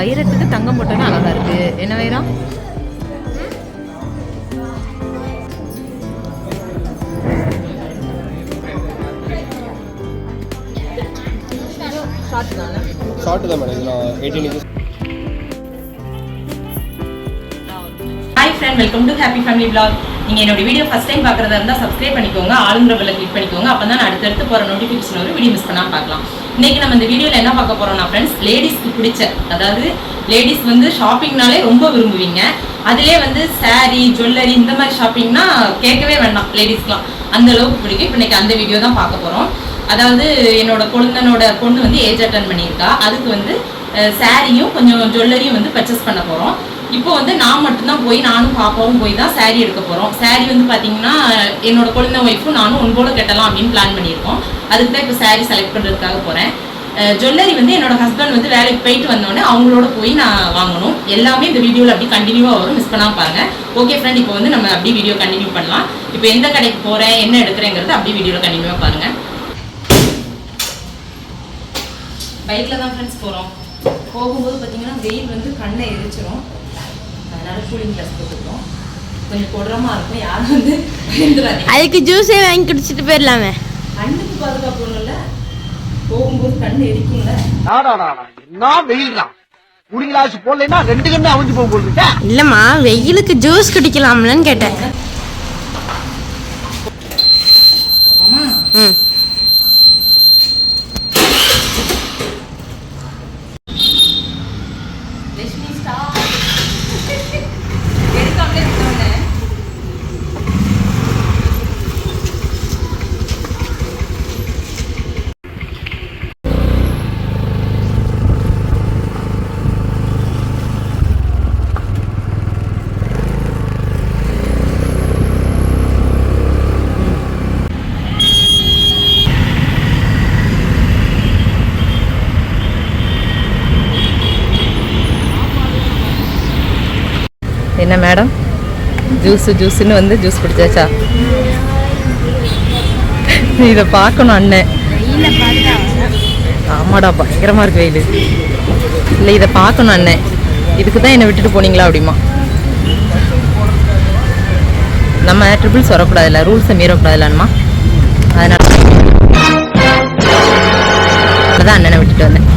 வைரத்துக்கு தங்கம் போட்டோன்னா அழகா இருக்கு. என்ன வைரம் ஷார்ட் தானே ஷார்ட் தான் மேடம் இதெல்லாம் eighteen inches hi friend welcome to happy family vlog. நீங்கள் என்னோட வீடியோ ஃபஸ்ட் டைம் பார்க்குறதா இருந்தால் சப்ஸ்கிரைப் பண்ணிக்கோங்க ஆளுங்கிற பெல்ல கிளிக் பண்ணிக்கோங்க. அப்போ தான் நான் அடுத்தடுத்து போகிற நோட்டிஃபிகேஷன் வரும் வீடியோ மிஸ் பண்ணாமல் பார்க்கலாம். இன்னைக்கு நம்ம இந்த வீடியோவில் என்ன பார்க்க போறோம்னா ஃப்ரெண்ட்ஸ் லேடிஸ்க்கு பிடிச்ச அதாவது லேடிஸ் வந்து ஷாப்பிங்னாலே ரொம்ப விரும்புவீங்க. அதிலே வந்து சாரீ ஜுவல்லரி இந்த மாதிரி ஷாப்பிங்னா கேட்கவே வேண்டாம் லேடிஸ்க்குலாம் அந்த அளவுக்கு பிடிக்கும். இப்போ இன்னைக்கு அந்த வீடியோ தான் பார்க்க போகிறோம் அதாவது என்னோட கொழுந்தனோட பொண்ணு வந்து ஏஜ் அட்டன் பண்ணியிருக்கா. அதுக்கு வந்து சாரியும் கொஞ்சம் ஜுவல்லரியும் வந்து பர்ச்சேஸ் பண்ண போகிறோம் இப்போ வந்து நான் மட்டும்தான் போய் நானும் பாப்பாவும் போய் தான் saree எடுக்க போகிறோம் saree வந்து பார்த்தீங்கன்னா என்னோட குழந்தை ஒய்ஃபும் நானும் ஒன்போல கட்டலாம் அப்படின்னு பிளான் பண்ணியிருக்கோம். அதுக்கு தான் இப்போ saree செலக்ட் பண்ணுறதுக்காக போகிறேன் ஜுவல்லரி வந்து என்னோட ஹஸ்பண்ட் வந்து வேலைக்கு போயிட்டு வந்தோடனே அவங்களோட போய் நான் வாங்கணும். எல்லாமே இந்த வீடியோவில் அப்படி கண்டினியூவாக வரும். மிஸ் பண்ணாம பாருங்க. ஓகே ஃப்ரெண்ட் இப்போ வந்து நம்ம அப்படி வீடியோ கண்டினியூ பண்ணலாம். இப்போ எந்த கடைக்கு போகிறேன் என்ன எடுக்கிறேங்கிறது அப்படி வீடியோவில் கண்டினியூவாக பாருங்கள் பைக்கில் தான் ஃப்ரெண்ட்ஸ் போகிறோம் போகும்போது பார்த்தீங்கன்னா வெயில் வந்து கண்ணை எரிச்சிரும். அதனால கூலிங் கிளாஸ் போட்டுக்கிறோம். கொஞ்சம் கொடரமாக இருக்கும். யாரும் வந்து பயந்துடாதீங்க அதுக்கு ஜூஸே வாங்கி குடிச்சிட்டு போயிடலாமே. கண்ணுக்கு பாதுகாப்பு ஒன்றும்ல போகும்போது கண் எரிக்கும்ல. என்ன வெயில் தான் குடிங்களாச்சு போடலைன்னா ரெண்டு கண்ணு அவிஞ்சு போக இல்லம்மா வெயிலுக்கு ஜூஸ் குடிக்கலாம்லன்னு கேட்டேன். ம். ஜூஸு ஜூஸுன்னு வந்து ஜூஸ் குடிச்சாச்சா? இதை பார்க்கணும் அண்ணன் ஆமாடா பயங்கரமாக இருக்கு வெயில். இல்லை இதை பார்க்கணும் அண்ணன் இதுக்கு தான் என்னை விட்டுட்டு போனீங்களா அப்படிமா? நம்ம ட்ரிபிள்ஸ் வரக்கூடாதுல்ல ரூல்ஸை மீறக்கூடாதுல்லம்மா அதனால அதான் அண்ணனை விட்டுட்டு வந்தேன்.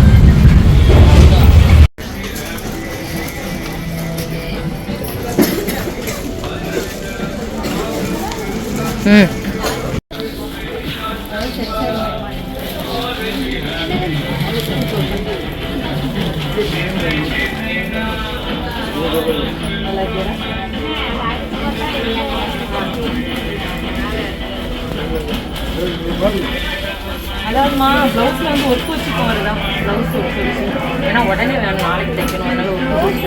அதாவதுமா ப்ளவுஸில் வந்து ஒர்க் வச்சுக்கோ வருதா ப்ளவுஸ் ஒர்க் வச்சு ஏன்னா உடனே வேணும் நாளைக்கு தைக்கணும் அதனால ஒர்க்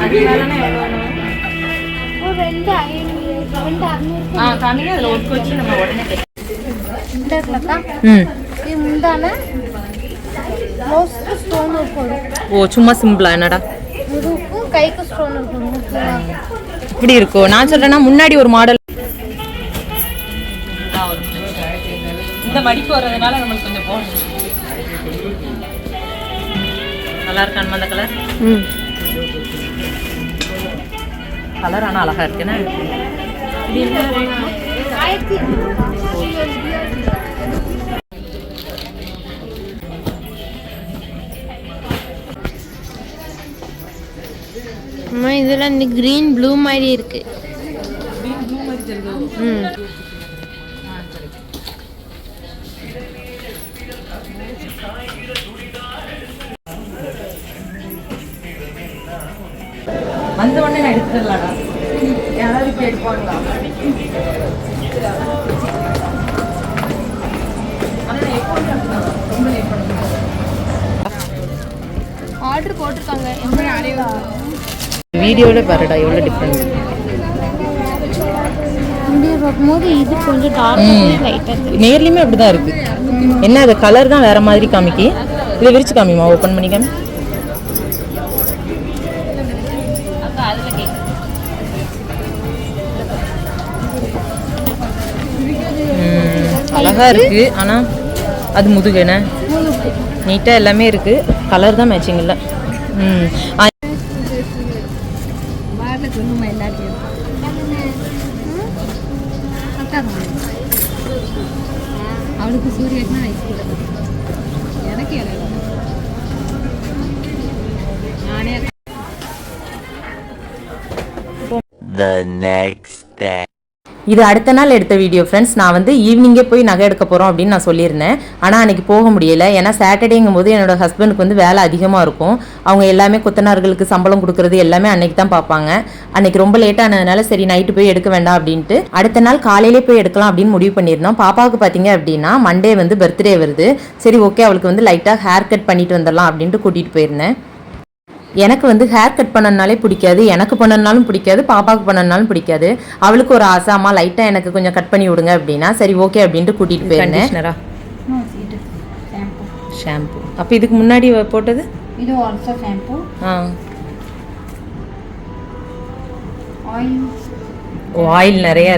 அது வேலைன்னா எவ்வளோ வேணும் ரெண்டு ஐநூறு ரெண்டு அறுநூறு ஆ காமிங்க. அதில் ஒர்க் வச்சு நம்ம உடனே தைக்கணும் இந்த இருக்குல்லக்கா ம். இது முந்தான ப்ளவுஸ்க்கு ஸ்டோன் இருக்கும் ஓ சும்மா சிம்பிளா என்னடா? முதுகுக்கும் கைக்கு ஸ்டோன் இருக்கும் முதுகுல. இப்படி இருக்கும் நான் சொல்றேன்னா முன்னாடி ஒரு மாடல் இந்த மடிப்பு வர்றதுனால நம்மளுக்கு கொஞ்சம் போகணும் நல்லா இருக்கா அந்த கலர் ம். கலர் ஆனால் அழகா இருக்குன்னு ஆயிரத்தி அம்மா இதில் இந்த கிரீன் ப்ளூ மாதிரி இருக்கு. ம். வந்த உடனே நான் எடுத்துடலாடா ஆர்டர் போட்டிருக்காங்க. நிறைய வீடியோவில் பாருடா எவ்வளோ டிஃப்ரெண்ட் வீடியோ பார்க்கும்போது இது கொஞ்சம் டார்க் லைட்டாக நேர்லையுமே அப்படிதான் இருக்கு. என்ன அது கலர் தான் வேற மாதிரி காமிக்கி. இதை விரிச்சு காமிமா ஓப்பன் பண்ணி காமி. அழகா இருக்கு. ஆனா அது முதுகு என்ன? நீட்டாக எல்லாமே இருக்குது கலர் தான் மேட்சிங் இல்லை. ம். இது அடுத்த நாள் எடுத்த வீடியோ ஃப்ரெண்ட்ஸ் நான் வந்து ஈவினிங்கே போய் நகை எடுக்க போகிறோம் அப்படின்னு நான் சொல்லியிருந்தேன். ஆனால் அன்றைக்கி போக முடியல. ஏன்னா சாட்டர்டேங்கும் போது என்னோட ஹஸ்பண்டுக்கு வந்து வேலை அதிகமாக இருக்கும். அவங்க எல்லாமே கொத்தனார்களுக்கு சம்பளம் கொடுக்குறது எல்லாமே அன்றைக்கி தான் பார்ப்பாங்க. அன்றைக்கி ரொம்ப லேட் ஆனதுனால சரி நைட்டு போய் எடுக்க வேண்டாம் அப்படின்ட்டு அடுத்த நாள் காலையிலே போய் எடுக்கலாம் அப்படின்னு முடிவு பண்ணியிருந்தோம். பாப்பாவுக்கு பார்த்தீங்க அப்படின்னா மண்டே வந்து பர்த்டே வருது. சரி ஓகே அவளுக்கு வந்து லைட்டாக ஹேர் கட் பண்ணிட்டு வந்துடலாம் அப்படின்ட்டு கூட்டிகிட்டு போயிருந்தேன். எனக்கு வந்து ஹேர் கட் பண்ணனாலே பிடிக்காது எனக்கு பண்ணனாலும் பிடிக்காது பாப்பாவுக்கு பண்ணனாலும் பிடிக்காது. அவளுக்கு ஒரு ஆசை அம்மா லைட்டாக எனக்கு கொஞ்சம் கட் பண்ணி விடுங்க அப்படின்னா சரி ஓகே அப்படின்ட்டு கூட்டிகிட்டு போயிருந்தேன். ஷாம்பு அப்போ இதுக்கு முன்னாடி போட்டது? இது ஆல்சோ ஷாம்பு ஆ. ஆயில் ஆயில் நிறையா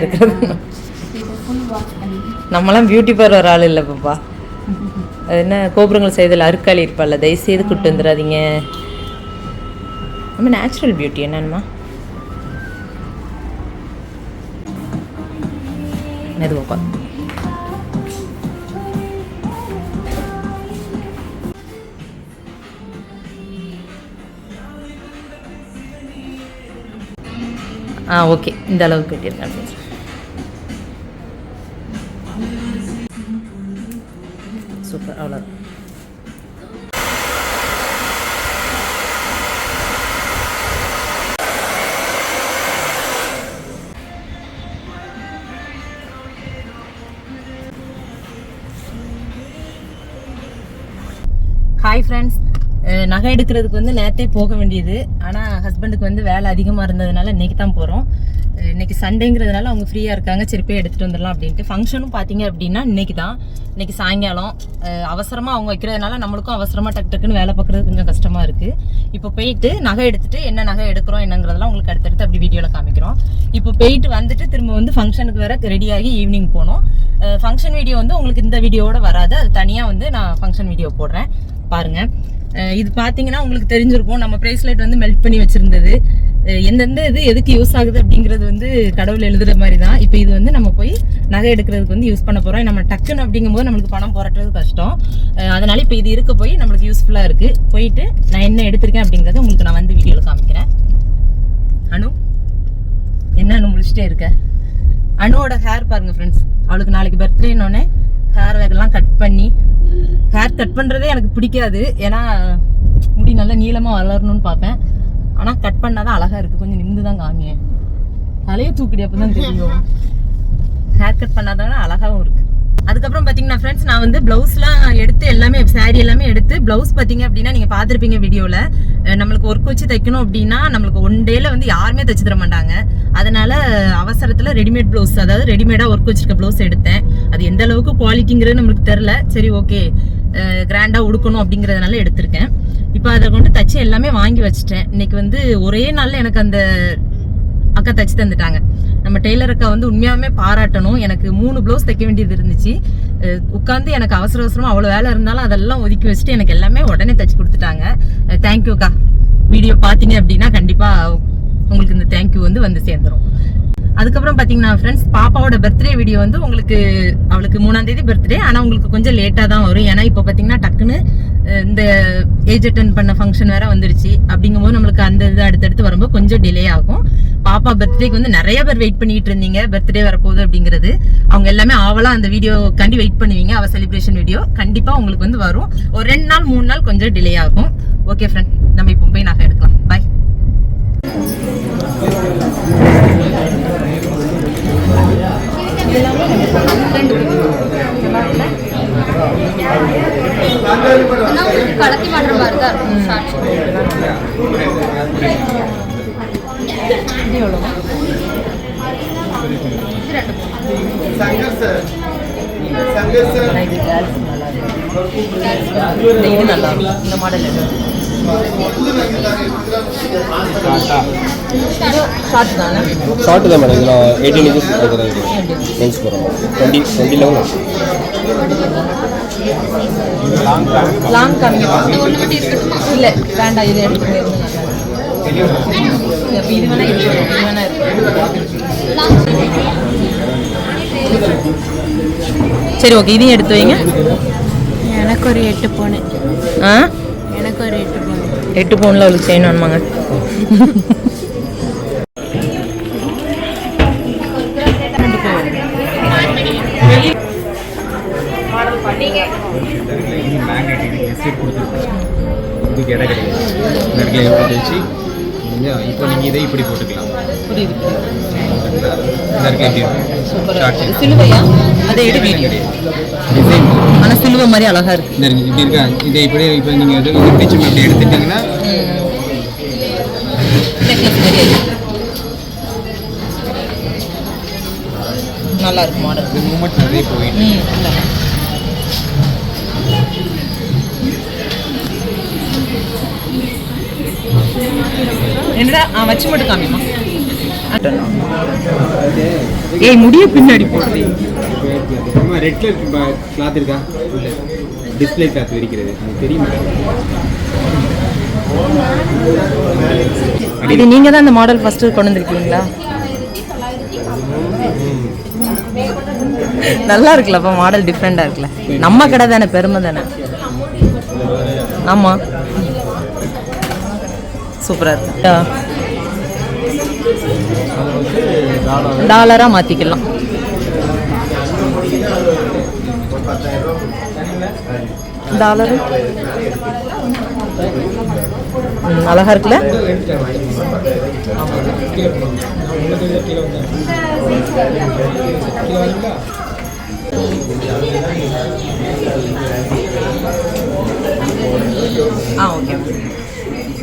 பண்ணி. நம்மளாம் பியூட்டி பார்லர் ஆள் இல்லை பாப்பா. அது என்ன கோபுரங்கள் செய்தல் அருக்காளி இருப்பாள்ல தயவுசெய்து கூட்டு வந்துடாதீங்க. நம்ம நேச்சுரல் பியூட்டி என்னன்னுமா மெதுவாப்பா ஆ ஓகே இந்த அளவுக்கு கட்டியிருக்கேன் அப்படின்னு நகை எடுக்கிறதுக்கு வந்து நேற்றே போக வேண்டியது. ஆனால் ஹஸ்பண்டுக்கு வந்து வேலை அதிகமாக இருந்ததுனால இன்னைக்கு தான் போகிறோம் இன்னைக்கு சண்டேங்கிறதுனால அவங்க ஃப்ரீயாக இருக்காங்க. சரி போய் எடுத்துகிட்டு வந்துடலாம் அப்படின்ட்டு. ஃபங்க்ஷனும் பார்த்தீங்க அப்படின்னா இன்னைக்கு தான். இன்னைக்கு சாயங்காலம். அவசரமாக அவங்க வைக்கிறதுனால நம்மளுக்கும் அவசரமாக டக்கு டக்குன்னு வேலை பார்க்குறது கொஞ்சம் கஷ்டமாக இருக்குது இப்போ போயிட்டு நகை எடுத்துட்டு என்ன நகை எடுக்கிறோம் என்னங்கிறதெல்லாம் உங்களுக்கு அடுத்தடுத்து அப்படி வீடியோவில் காமிக்கிறோம். இப்போ போயிட்டு வந்துட்டு திரும்ப வந்து ஃபங்க்ஷனுக்கு வேற ரெடியாகி ஈவினிங் போனோம். ஃபங்க்ஷன் வீடியோ வந்து உங்களுக்கு இந்த வீடியோவோட வராது. அது தனியாக வந்து நான் ஃபங்க்ஷன் வீடியோ போடுறேன். பாருங்கள் இது பார்த்தீங்கன்னா உங்களுக்கு தெரிஞ்சிருக்கும். நம்ம பிரேஸ்லெட் வந்து மெல்ட் பண்ணி வச்சுருந்தது. எந்தெந்த இது எதுக்கு யூஸ் ஆகுது அப்படிங்கிறது வந்து கடவுள் எழுதுகிற மாதிரி தான் இப்போ இது வந்து நம்ம போய் நகை எடுக்கிறதுக்கு வந்து யூஸ் பண்ண போகிறோம் நம்ம டக்குன்னு அப்படிங்கும்போது நம்மளுக்கு பணம் புரட்டுறது கஷ்டம். அதனால் அதனால இப்போ இது இருக்க போய் நம்மளுக்கு யூஸ்ஃபுல்லாக இருக்கு. போயிட்டு நான் என்ன எடுத்திருக்கேன் அப்படிங்கிறத உங்களுக்கு நான் வந்து வீடியோவில் காமிக்கிறேன். அனு என்ன அனு முடிச்சுட்டே இருக்க? அனுவோட ஹேர் பாருங்க ஃப்ரெண்ட்ஸ் அவளுக்கு நாளைக்கு பர்த்டேன்னொன்னே ஹேர் எல்லாம் கட் பண்ணி ஹேர் கட் பண்ணுறதே எனக்கு பிடிக்காது. ஏன்னா முடி நல்லா நீளமாக வளரணும்னு பார்ப்பேன். ஆனால் கட் பண்ணாதான் அழகா இருக்கு. கொஞ்சம் நிமிந்து தான் காமிய. தலையை தூக்கிடி அப்போ தான் தெரியும். ஹேர் கட் பண்ணாதானே அழகாவும் இருக்கு. அதுக்கப்புறம் பார்த்தீங்கன்னா ஃப்ரெண்ட்ஸ் நான் வந்து ப்ளவுஸ்லாம் எடுத்து எல்லாமே saree எல்லாமே எடுத்து ப்ளவுஸ் பார்த்தீங்க அப்படின்னா நீங்கள் பார்த்துருப்பீங்க வீடியோவில் நம்மளுக்கு ஒர்க் வச்சு தைக்கணும் அப்படின்னா நம்மளுக்கு ஒன் டேல வந்து யாருமே தைச்சு தர மாட்டாங்க. அதனால அவசரத்தில் ரெடிமேட் ப்ளவுஸ் அதாவது ரெடிமேடாக ஒர்க் வச்சுருக்க ப்ளவுஸ் எடுத்தேன். அது எந்த அளவுக்கு குவாலிட்டிங்கிறது நம்மளுக்கு தெரில சரி ஓகே கிராண்டாக உடுக்கணும் அப்படிங்கிறதுனால எடுத்திருக்கேன். இப்போ அதை கொண்டு தச்சு எல்லாமே வாங்கி வச்சிட்டேன். இன்னைக்கு வந்து ஒரே நாளில் எனக்கு அந்த அக்கா தச்சு தந்துட்டாங்க. நம்ம டெய்லர் அக்கா வந்து உண்மையாகவே பாராட்டணும். எனக்கு மூணு ப்ளவுஸ் தைக்க வேண்டியது இருந்துச்சு. உட்காந்து எனக்கு அவசர அவசரமாக அவ்வளோ வேலை இருந்தாலும் அதெல்லாம் ஒதுக்கி வச்சுட்டு எனக்கு எல்லாமே உடனே தச்சு கொடுத்துட்டாங்க. தேங்க்யூ அக்கா. வீடியோ பார்த்தீங்க அப்படின்னா கண்டிப்பாக உங்களுக்கு இந்த தேங்க்யூ வந்து வந்து சேர்ந்துரும். அதுக்கப்புறம் பார்த்தீங்கன்னா ஃப்ரெண்ட்ஸ் பாப்பாவோட பர்த்டே வீடியோ வந்து உங்களுக்கு அவளுக்கு மூணாம் தேதி பர்த்டே ஆனால் உங்களுக்கு கொஞ்சம் லேட்டாக தான் வரும். ஏன்னா இப்போ பார்த்தீங்கன்னா டக்குன்னு இந்த ஏஜ் அட்டன் பண்ண ஃபங்க்ஷன் வேற வந்துருச்சு. அப்படிங்கும்போது நம்மளுக்கு அந்த இது அடுத்தடுத்து வரும்போது கொஞ்சம் டிலே ஆகும். பாப்பா பர்த்டேக்கு வந்து நிறைய பேர் வெயிட் பண்ணிட்டு இருந்தீங்க. பர்த்டே வரப்போகுது அப்படிங்கிறது. அவங்க எல்லாமே ஆவலாக அந்த வீடியோ கண்டி வெயிட் பண்ணுவீங்க. அவள் செலிப்ரேஷன் வீடியோ கண்டிப்பாக உங்களுக்கு வந்து வரும். ஒரு ரெண்டு நாள் மூணு நாள் கொஞ்சம் டிலே ஆகும். ஓகே ஃப்ரெண்ட் நம்ம இப்போ போய் நகை எடுக்கலாம். பாய் கலத்தி மாட்டுற மாதிரி தான் இருக்கும். ஷார்ட்ஸ் இந்த இது நல்லா இருக்கும். இந்த மாடல் ஷார்ட் தானே ஷார்ட் தான் மேடம் இதெல்லாம் எயிட்டீன் இன்ச்சஸ் எடுக்கிறேன் மென்ஸ் போகிறோம் டுவெண்ட்டி டுவெண்ட்டி லெவல் லாங் காமிங்க இல்ல வேண்டாம் இது வேணா வேணா இருக்கு. சரி ஓகே இதையும் எடுத்து வைங்க. எனக்கு ஒரு எட்டு பவுன் ஆ? எனக்கு ஒரு எட்டு எட்டு பவுனில் அவளுக்கு செயின் வேணுமாங்க. இதுக்கு இடம் கிடையாது இந்த இடத்துல எப்படி வச்சு இப்போ நீங்கள் இதை இப்படி போட்டுக்கலாம் புரியுது. சிலுவையா? அதை எடு வீடியோ. டிசைன் ஆனா சிலுவை மாதிரி அழகா இருக்கு. இப்படி இருக்கா? இதை இப்படி இப்போ நீங்கள் இது பிடிச்சி இப்படி எடுத்துட்டிங்கன்னா. நல்லா இருக்கு மாடல் இது மூமெண்ட் நிறைய போயிட்டு. என்னடா வச்சு மட்டும் காமிமா ஏய் முடிய பின்னாடி போடுது ரெட் கலர் கிளாத் இருக்கா? டிஸ்பிளே கிளாத் விரிக்கிறது. அது தெரியுமா? இது நீங்க தான் இந்த மாடல் ஃபர்ஸ்ட் கொண்டு வந்திருக்கீங்களா? நல்லா இருக்குல்ல அப்ப மாடல் டிஃப்ரெண்டா இருக்குல்ல. நம்ம கடை தானே பெருமை தானே? ஆமா. சூப்பரா இருக்கு. டாலராக மாற்றிக்கலாம் டாலர்? அழகா இருக்குல்ல? ஆ ஓகே.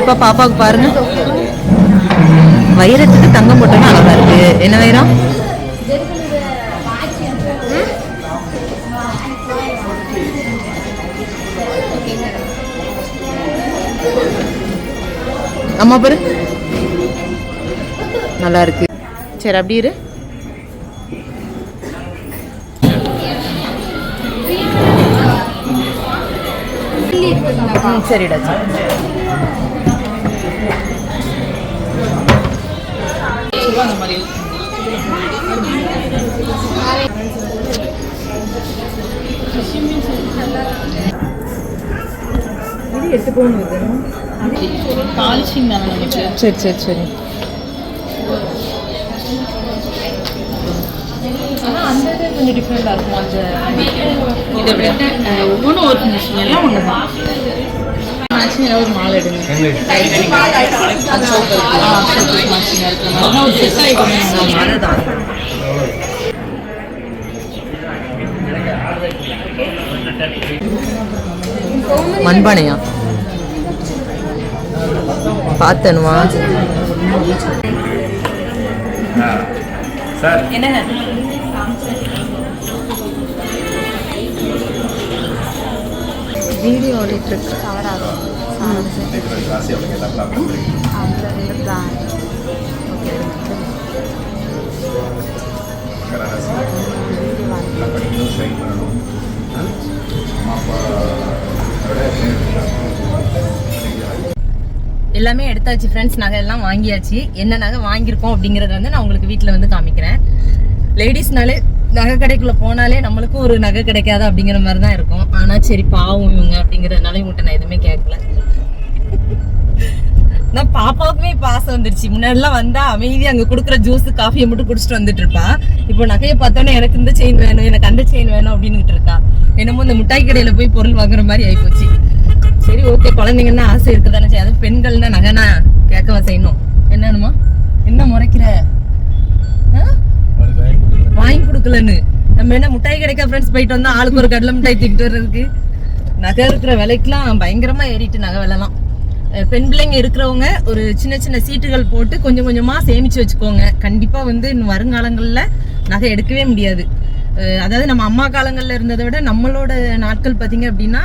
இப்ப பாப்பாவுக்கு பாருங்க வைரத்துக்கு தங்கம் போட்டோன்னா அழகா இருக்கு. என்ன வைரம்? அம்மா பாரு. நல்லா இருக்கு. சரி அப்படி இரு. ம், சரிடா சரி. அந்த மாதிரி. எட்டு பவுன் பாலிஷிங் தானே சரி சரி சரி. ஆனால் அந்த இது கொஞ்சம் டிஃப்ரெண்டாக இருக்கும் அந்த இதை விட? ஒவ்வொன்றும் ஒரு எல்லாம் ஒன்று தான் மேட்சிங் ஏதாவது ஒரு மாலை எடுங்க. மேட்சிங்காக இருக்கிற மாதிரி தான் ஒரு செட் ஆகிடும் எல்லாமே எடுத்தாச்சு ஃப்ரெண்ட்ஸ் நகை எல்லாம் வாங்கியாச்சு. என்ன நகை வாங்கியிருக்கோம் அப்படிங்கிறத வந்து நான் உங்களுக்கு வீட்டில் வந்து காமிக்கிறேன். லேடிஸ்னாலே நகை கடைக்குள்ளே போனாலே நம்மளுக்கும் ஒரு நகை கிடைக்காது அப்படிங்கிற மாதிரி தான் இருக்கும். ஆனால் சரி பாவம் இவங்க அப்படிங்கிறதுனால இவங்கள்ட்ட நான் எதுவுமே கேட்கல. நான் பாப்பாவுக்குமே ஆசை வந்துருச்சு. முன்னாடிலாம் வந்தா அமைதியா அங்க குடுக்குற ஜூஸ் காஃபியை மட்டும் குடிச்சிட்டு வந்துட்டு இருப்பா. இப்போ நகையை பார்த்தோன்னே எனக்கு இந்த செயின் வேணும் எனக்கு அந்த செயின் வேணும் அப்படின்னுட்டு இருக்கா. என்னமோ இந்த மிட்டாய் கடையில போய் பொருள் வாங்குற மாதிரி ஆயிப்போச்சு. சரி ஓகே குழந்தைங்கன்னா ஆசை இருக்குதானே சரி அது பெண்கள்னா நகைனா கேட்கவா செய்யணும் என்னன்னுமா என்ன முறைக்கிற? வாங்கி கொடு நம்ம என்ன முட்டாய் கிடைக்க ஃப்ரெண்ட்ஸ் போயிட்டு வந்தா ஆளுக்கு ஒரு கடலை மிட்டாய் தூக்கிட்டு வர்றதுக்கு? நகை இருக்கிற விலைக்கெல்லாம் பயங்கரமா ஏறிட்டு நகை விலைலாம். பெண் பிள்ளைங்க இருக்கிறவங்க ஒரு சின்ன சின்ன சீட்டுகள் போட்டு கொஞ்சம் கொஞ்சமாக சேமிச்சு வச்சுக்கோங்க. கண்டிப்பாக வந்து இன்னும் வருங்காலங்களில் நகை எடுக்கவே முடியாது. அதாவது நம்ம அம்மா காலங்களில் இருந்ததை விட நம்மளோட நாட்கள் பார்த்தீங்க அப்படின்னா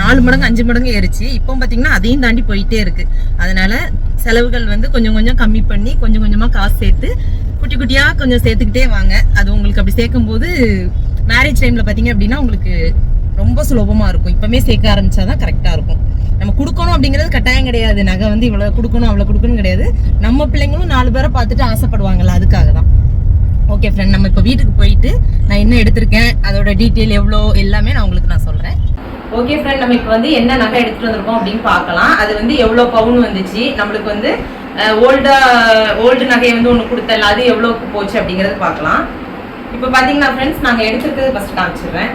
நாலு மடங்கு அஞ்சு மடங்கு ஏறிச்சு. இப்போ பார்த்தீங்கன்னா அதையும் தாண்டி போயிட்டே இருக்கு. அதனால செலவுகள் வந்து கொஞ்சம் கொஞ்சம் கம்மி பண்ணி கொஞ்சம் கொஞ்சமாக காசு சேர்த்து குட்டி குட்டியாக கொஞ்சம் சேர்த்துக்கிட்டே வாங்க. அது உங்களுக்கு அப்படி சேர்க்கும் போது மேரேஜ் டைமில் பார்த்தீங்க அப்படின்னா உங்களுக்கு ரொம்ப சுலபமாக இருக்கும். இப்பவுமே சேர்க்க ஆரம்பிச்சாதான் கரெக்டாக இருக்கும். நம்ம கொடுக்கணும் அப்படிங்கிறது கட்டாயம் கிடையாது. நகை வந்து இவ்வளவு கொடுக்கணும் அவ்வளவு கொடுக்கணும் கிடையாது. நம்ம பிள்ளைங்களும் நாலு பேரை பார்த்துட்டு ஆசைப்படுவாங்கல்ல அதுக்காக தான். ஓகே ஃப்ரெண்ட் நம்ம இப்போ வீட்டுக்கு போயிட்டு நான் என்ன எடுத்திருக்கேன் அதோட டீட்டெயில் எவ்வளோ எல்லாமே நான் உங்களுக்கு நான் சொல்றேன். ஓகே ஃப்ரெண்ட் நம்ம இப்போ வந்து என்ன நகை எடுத்துட்டு வந்திருக்கோம் அப்படின்னு பார்க்கலாம். அது வந்து எவ்வளோ பவுன் வந்துச்சு? நம்மளுக்கு வந்து ஓல்டா ஓல்டு நகையை வந்து ஒன்று கொடுத்தல அது எவ்வளோக்கு போச்சு அப்படிங்கிறது பார்க்கலாம். இப்போ பார்த்தீங்கன்னா ஃப்ரெண்ட்ஸ் நாங்கள் எடுத்துருக்கிறது ஃபஸ்ட்டு காமிச்சிடுறேன்.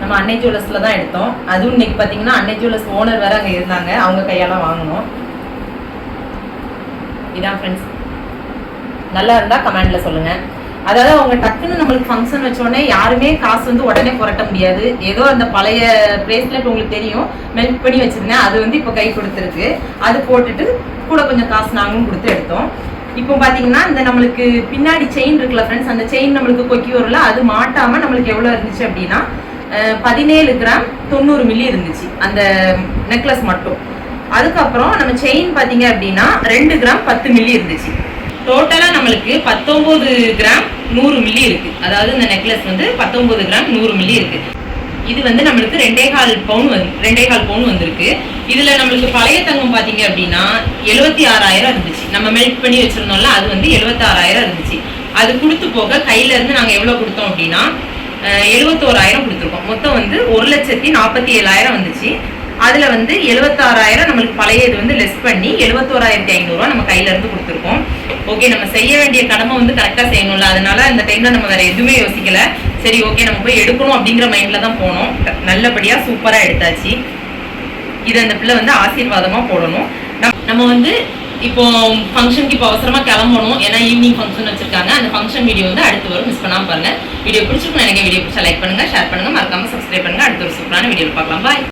நம்ம அன்னை ஜுவல்லர்ஸில் தான் எடுத்தோம். அதுவும் இன்னைக்கு பார்த்தீங்கன்னா அன்னை ஜுவல்லர்ஸ் ஓனர் வேறு அங்கே இருந்தாங்க. அவங்க கையால் வாங்கினோம். இதான் ஃப்ரெண்ட்ஸ் நல்லா இருந்தால் கமெண்ட்ல சொல்லுங்க. அதாவது அவங்க டக்குன்னு நம்மளுக்கு ஃபங்க்ஷன் வச்சோடனே யாருமே காசு வந்து உடனே புரட்ட முடியாது. ஏதோ அந்த பழைய பிரேஸ்லெட் உங்களுக்கு தெரியும். மெல்ட் பண்ணி வச்சிருந்தேன். அது வந்து இப்போ கை கொடுத்துருக்கு. அது போட்டுட்டு கூட கொஞ்சம் காசு நாங்களும் கொடுத்து எடுத்தோம். இப்போ பார்த்தீங்கன்னா இந்த நம்மளுக்கு பின்னாடி செயின் இருக்குல்ல ஃப்ரெண்ட்ஸ் அந்த செயின் நம்மளுக்கு கொக்கி வரும்ல அது மாட்டாமல் நம்மளுக்கு எவ்வளவு இருந்துச்சு அப்படின்னா பதினேழு கிராம் தொண்ணூறு மில்லி இருந்துச்சு. அந்த நெக்லஸ் மட்டும். அதுக்கப்புறம் நம்ம செயின் பார்த்தீங்க அப்படின்னா ரெண்டு கிராம் பத்து மில்லி இருந்துச்சு. டோட்டலாக நம்மளுக்கு பத்தொம்போது கிராம் நூறு மில்லி இருக்குது அதாவது இந்த நெக்லஸ் வந்து பத்தொம்போது கிராம் நூறு மில்லி இருக்குது இது வந்து நம்மளுக்கு ரெண்டே கால் பவுன் வந்து ரெண்டே கால் பவுன் வந்திருக்கு. இதில் நம்மளுக்கு பழைய தங்கம் பார்த்தீங்க அப்படின்னா எழுபத்தி ஆறாயிரம் இருந்துச்சு. நம்ம மெல்ட் பண்ணி வச்சிருந்தோம்ல அது வந்து எழுபத்தாறாயிரம் இருந்துச்சு. அது கொடுத்து போக கையிலேருந்து நாங்கள் எவ்வளோ கொடுத்தோம் அப்படின்னா எழுபத்தோராயிரம் கொடுத்துருக்கோம். மொத்தம் வந்து ஒரு லட்சத்தி நாற்பத்தி ஏழாயிரம் வந்துச்சு. அதில் வந்து எழுபத்தாறாயிரம் நம்மளுக்கு பழைய இது வந்து லெஸ் பண்ணி எழுபத்தோராயிரத்தி ஐநூறுரூவா நம்ம கையில இருந்து கொடுத்துருக்கோம். ஓகே நம்ம செய்ய வேண்டிய கடமை வந்து கரெக்டாக செய்யணும்ல. அதனால இந்த டைம்ல நம்ம வேற எதுவுமே யோசிக்கல. சரி ஓகே நம்ம போய் எடுக்கணும் அப்படிங்கிற மைண்ட்ல தான் போனோம். நல்லபடியாக சூப்பராக எடுத்தாச்சு. இது அந்த பிள்ளை வந்து ஆசீர்வாதமாக போடணும். நம்ம வந்து இப்போ ஃபங்க்ஷனுக்கு இப்போ அவசரமாக கிளம்பணும். ஏன்னா ஈவினிங் ஃபங்க்ஷன் வச்சிருக்காங்க. அந்த ஃபங்க்ஷன் வீடியோ வந்து அடுத்து வரும். மிஸ் பண்ணாமல் பாருங்க. வீடியோ பிடிச்சிருக்கும் எனக்கு வீடியோ பிடிச்சா லைக் பண்ணுங்க ஷேர் பண்ணுங்க. மறக்காம சப்ஸ்கிரைப் பண்ணுங்க. அடுத்த ஒரு சூப்பரான வீடியோ பார்க்கலாம். பாய்